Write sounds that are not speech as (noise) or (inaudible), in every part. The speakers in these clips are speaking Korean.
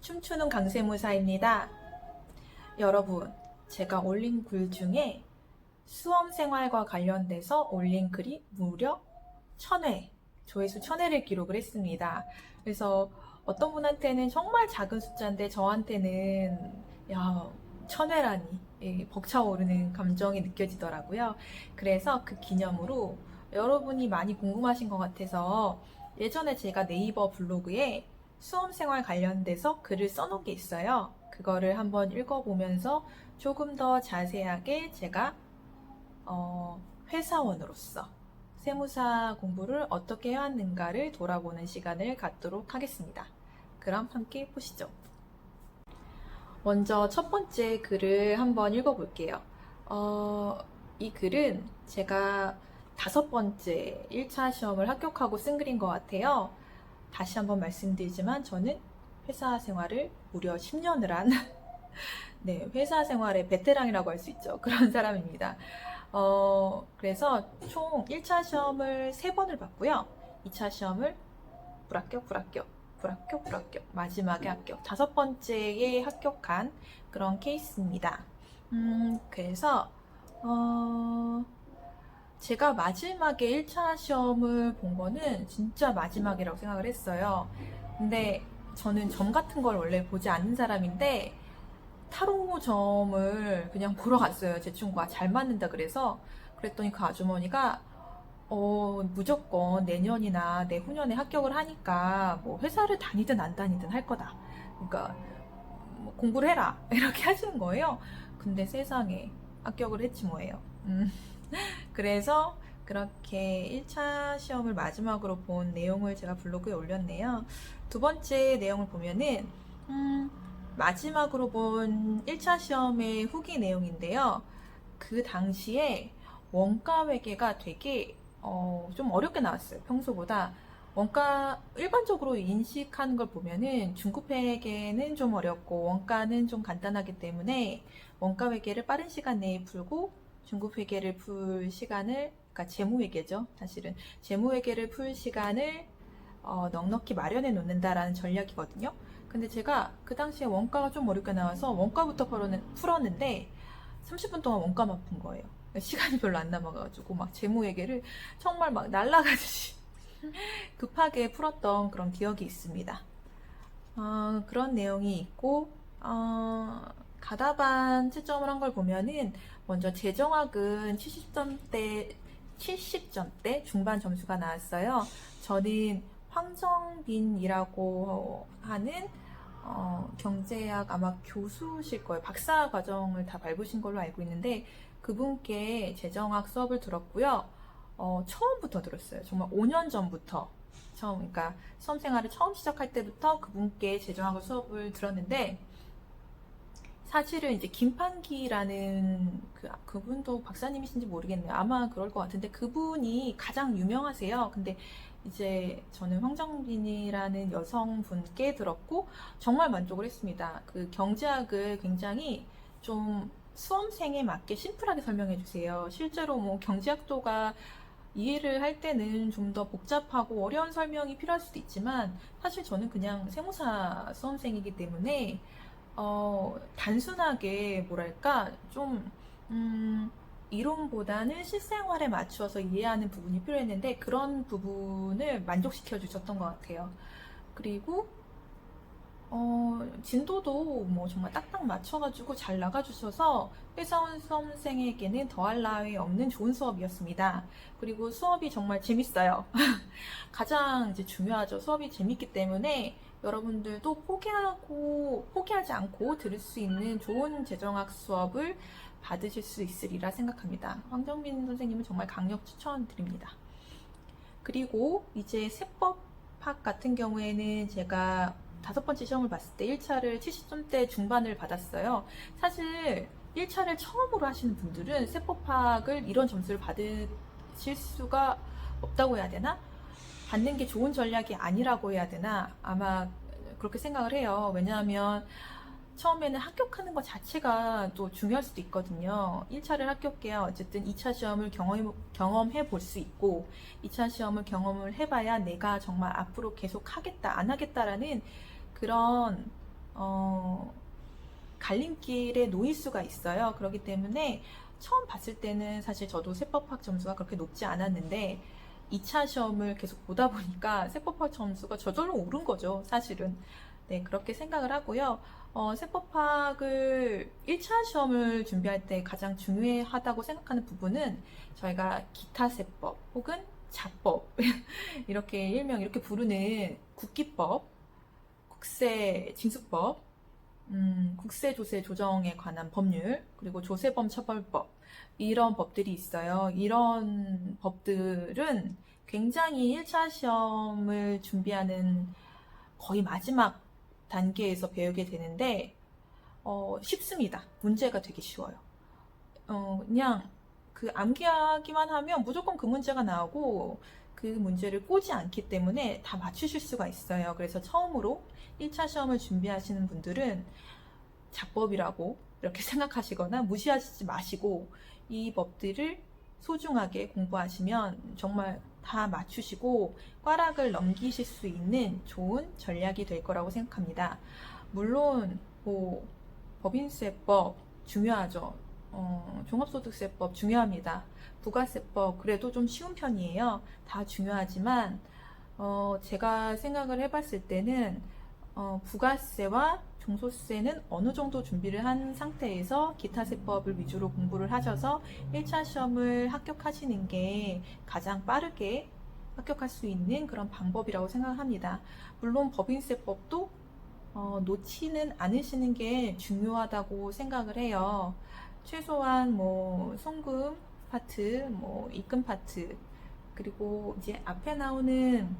춤추는 강세무사입니다. 여러분, 제가 올린 글 중에 수험 생활과 관련돼서 올린 글이 무려 1000회, 조회수 1000회를 기록을 했습니다. 그래서 어떤 분한테는 정말 작은 숫자인데 저한테는 야, 1000회라니 예, 벅차오르는 감정이 느껴지더라고요. 그래서 그 기념으로 여러분이 많이 궁금하신 것 같아서 예전에 제가 네이버 블로그에 수험 생활 관련돼서 글을 써놓은 게 있어요. 그거를 한번 읽어보면서 조금 더 자세하게 제가 어, 회사원으로서 세무사 공부를 어떻게 해왔는가를 돌아보는 시간을 갖도록 하겠습니다. 그럼 함께 보시죠. 먼저 첫 번째 글을 한번 읽어볼게요. 어, 이 글은 제가 다섯 번째 1차 시험을 합격하고 쓴 글인 것 같아요. 다시 한번 말씀드리지만 저는 회사 생활을 무려 10년을 한 (laughs) 네, 회사 생활의 베테랑이라고 할 수 있죠. 그런 (laughs) 사람입니다. 어, 그래서 총 1차 시험을 3번을 봤고요. 2차 시험을 불합격, 불합격, 불합격, 불합격, 마지막에 합격. 다섯 번째에 합격한 그런 케이스입니다. 음, 그래서, 어, 제가 마지막에 1차 시험을 본 거는 진짜 마지막이라고 생각을 했어요. 근데 저는 점 같은 걸 원래 보지 않는 사람인데 타로 점을 그냥 보러 갔어요. 제 친구가 잘 맞는다 그래서 그랬더니 그 아주머니가 어, 무조건 내년이나 내후년에 합격을 하니까 뭐 회사를 다니든 안 다니든 할 거다. 그러니까 뭐 공부를 해라 (laughs) 이렇게 하시는 거예요. 근데 세상에 합격을 했지 뭐예요. 음. 그래서 그렇게 1차 시험을 마지막으로 본 내용을 제가 블로그에 올렸네요. 두 번째 내용을 보면은, 음, 마지막으로 본 1차 시험의 후기 내용인데요. 그 당시에 원가 회계가 되게, 어, 좀 어렵게 나왔어요. 평소보다. 원가, 일반적으로 인식하는 걸 보면은 중급 회계는 좀 어렵고 원가는 좀 간단하기 때문에 원가 회계를 빠른 시간 내에 풀고 중급 회계를 풀 시간을 그러니까 재무 회계죠. 사실은 재무 회계를 풀 시간을 어, 넉넉히 마련해 놓는다라는 전략이거든요. 근데 제가 그 당시에 원가가 좀 어렵게 나와서 원가부터 풀었는, 풀었는데 30분 동안 원가만 푼 거예요. 시간이 (laughs) 별로 안 남아가지고 막 재무 회계를 정말 막 날라가듯이 (laughs) 급하게 풀었던 그런 기억이 있습니다. 어, 그런 내용이 있고 어, 가다반 채점을 한 걸 보면은 먼저 재정학은 70점대 70점대 중반 점수가 나왔어요. 저는 황정빈이라고 하는 어, 경제학 아마 교수실 거예요. 박사 과정을 다 밟으신 걸로 알고 있는데 그분께 재정학 수업을 들었고요. 어, 처음부터 들었어요. 정말 5년 전부터 처음 그러니까 수험 생활을 처음 시작할 때부터 그분께 재정학 수업을 들었는데 사실은 이제 김판기라는 그, 그분도 박사님이신지 모르겠네요. 아마 그럴 것 같은데 그분이 가장 유명하세요. 근데 이제 저는 황정빈이라는 여성분께 들었고 정말 만족을 했습니다. 그 경제학을 굉장히 좀 수험생에 맞게 심플하게 설명해 주세요. 실제로 뭐 경제학도가 이해를 할 때는 좀 더 복잡하고 어려운 설명이 필요할 수도 있지만 사실 저는 그냥 세무사 수험생이기 때문에 어, 단순하게 뭐랄까 좀 음, 이론보다는 실생활에 맞추어서 이해하는 부분이 필요했는데 그런 부분을 만족시켜 주셨던 것 같아요. 그리고 어, 진도도 뭐 정말 딱딱 맞춰가지고 잘 나가주셔서 회사원 수험생에게는 더할 나위 없는 좋은 수업이었습니다. 그리고 수업이 정말 재밌어요. (laughs) 가장 이제 중요하죠. 수업이 재밌기 때문에 여러분들도 포기하고, 포기하지 않고 들을 수 있는 좋은 재정학 수업을 받으실 수 있으리라 생각합니다. 황정민 선생님은 정말 강력 추천드립니다. 그리고 이제 세법학 같은 경우에는 제가 다섯 번째 시험을 봤을 때 1차를 70점대 중반을 받았어요. 사실 1차를 처음으로 하시는 분들은 세법학을 이런 점수를 받으실 수가 없다고 해야 되나? 받는 게 좋은 전략이 아니라고 해야 되나? 아마 그렇게 생각을 해요. 왜냐하면 처음에는 합격하는 것 자체가 또 중요할 수도 있거든요. 1차를 합격해야 어쨌든 2차 시험을 경험, 경험해 볼 수 있고, 2차 시험을 경험을 해봐야 내가 정말 앞으로 계속 하겠다, 안 하겠다라는 그런 어, 갈림길에 놓일 수가 있어요. 그렇기 때문에 처음 봤을 때는 사실 저도 세법학 점수가 그렇게 높지 않았는데 2차 시험을 계속 보다 보니까 (laughs) 세법학 점수가 저절로 오른 거죠, 사실은. 네, 그렇게 생각을 하고요. 어, 세법학을 1차 시험을 준비할 때 가장 중요하다고 생각하는 부분은 저희가 기타 세법 혹은 자법 (laughs) 이렇게 일명 이렇게 부르는 국기법, 국세 징수법, 음, 국세 조세 조정에 관한 법률, 그리고 조세범 처벌법, 이런 법들이 있어요. 이런 법들은 굉장히 1차 시험을 준비하는 거의 마지막 단계에서 배우게 되는데, 어, 쉽습니다. 문제가 되게 쉬워요. 어, 그냥 그 암기하기만 하면 무조건 그 문제가 나오고, 그 문제를 꼬지 않기 때문에 다 맞추실 수가 있어요. 그래서 처음으로 1차 시험을 준비하시는 분들은 자법이라고 이렇게 생각하시거나 무시하시지 마시고 이 법들을 소중하게 공부하시면 정말 다 맞추시고 꽈락을 넘기실 수 있는 좋은 전략이 될 거라고 생각합니다. 물론 뭐 법인세법 중요하죠. 어, 종합소득세법 중요합니다. 부가세법 그래도 좀 쉬운 편이에요. 다 중요하지만 어, 제가 생각을 해봤을 때는 어, 부가세와 종소세는 어느 정도 준비를 한 상태에서 기타 세법을 위주로 공부를 하셔서 1차 시험을 합격하시는 게 가장 빠르게 합격할 수 있는 그런 방법이라고 생각합니다. 물론 법인세법도 어, 놓치는 않으시는 게 중요하다고 생각을 해요. 최소한 뭐 송금 파트, 뭐 입금 파트, 그리고 이제 앞에 나오는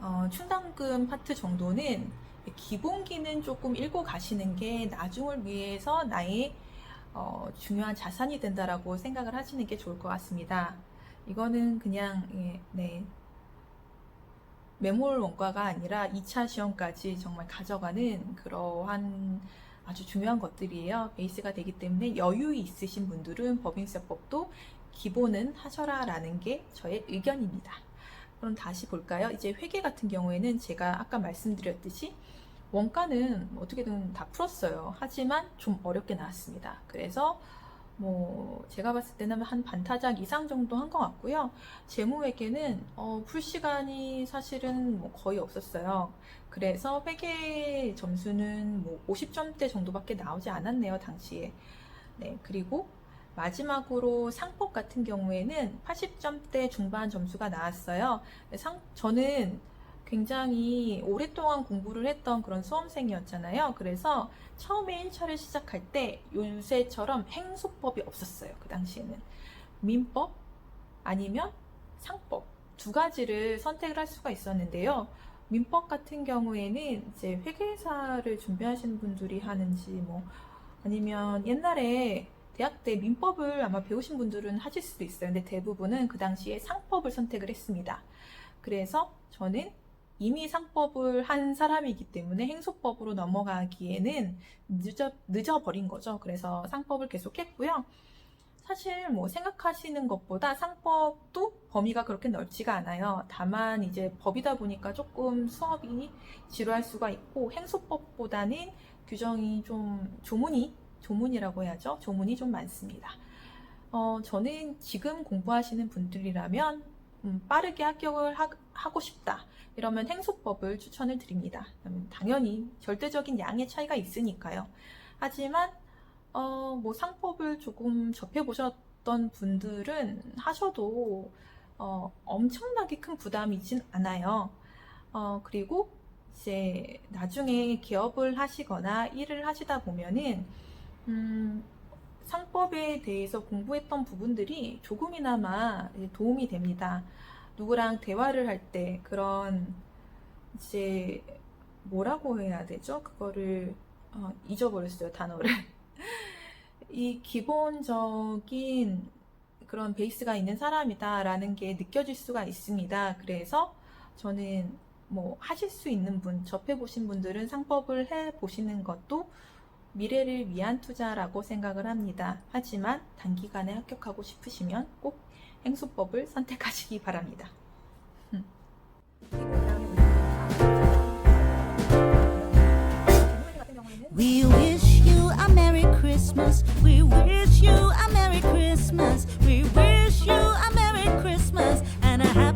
어, 충당금 파트 정도는 기본기는 조금 읽고 가시는 게 나중을 위해서 나의 어, 중요한 자산이 된다라고 생각을 하시는 게 좋을 것 같습니다. 이거는 그냥 예, 네. 메모를 원가가 아니라 2차 시험까지 정말 가져가는 그러한 아주 중요한 것들이에요. 베이스가 되기 때문에 여유 있으신 분들은 법인세법도 기본은 하셔라라는 게 저의 의견입니다. 그럼 다시 볼까요? 이제 회계 같은 경우에는 제가 아까 말씀드렸듯이 원가는 어떻게든 다 풀었어요. 하지만 좀 어렵게 나왔습니다. 그래서 뭐 제가 봤을 때는 한 반타작 이상 정도 한 것 같고요. 재무회계는 어, 풀 시간이 사실은 뭐 거의 없었어요. 그래서 회계 점수는 뭐 50점대 정도밖에 나오지 않았네요, 당시에. 네, 그리고 마지막으로 상법 같은 경우에는 80점대 중반 점수가 나왔어요. 상, 저는 굉장히 오랫동안 공부를 했던 그런 수험생이었잖아요. 그래서 처음에 1차를 시작할 때 요새처럼 행소법이 없었어요. 그 당시에는. 민법 아니면 상법 두 가지를 선택을 할 수가 있었는데요. 민법 같은 경우에는 이제 회계사를 준비하시는 분들이 하는지 뭐 아니면 옛날에 대학 때 민법을 아마 배우신 분들은 하실 수도 있어요. 근데 대부분은 그 당시에 상법을 선택을 했습니다. 그래서 저는 이미 상법을 한 사람이기 때문에 행소법으로 넘어가기에는 늦어, 늦어버린 거죠. 그래서 상법을 계속 했고요. 사실 뭐 생각하시는 것보다 상법도 범위가 그렇게 넓지가 않아요. 다만 이제 법이다 보니까 조금 수업이 지루할 수가 있고 행소법보다는 규정이 좀 조문이 조문이라고 해야죠. 조문이 좀 많습니다. 어, 저는 지금 공부하시는 분들이라면 음, 빠르게 합격을 하, 하고 싶다. 이러면 행소법을 추천을 드립니다. 당연히 절대적인 양의 차이가 있으니까요. 하지만 어, 뭐 상법을 조금 접해 보셨던 분들은 하셔도 어, 엄청나게 큰 부담이진 않아요. 어, 그리고 이제 나중에 기업을 하시거나 일을 하시다 보면은 음, 상법에 대해서 공부했던 부분들이 조금이나마 도움이 됩니다. 누구랑 대화를 할 때 그런 이제 뭐라고 해야 되죠? 그거를 어, 잊어버렸어요 단어를. (laughs) 이 기본적인 그런 베이스가 있는 사람이다라는 게 느껴질 수가 있습니다. 그래서 저는 뭐 하실 수 있는 분, 접해 보신 분들은 상법을 해 보시는 것도 미래를 위한 투자라고 생각을 합니다. 하지만 단기간에 합격하고 싶으시면 꼭 행수법을 선택하시기 바랍니다. We wish you a Merry Christmas. We wish you a Merry Christmas. We wish you a Merry Christmas and a happy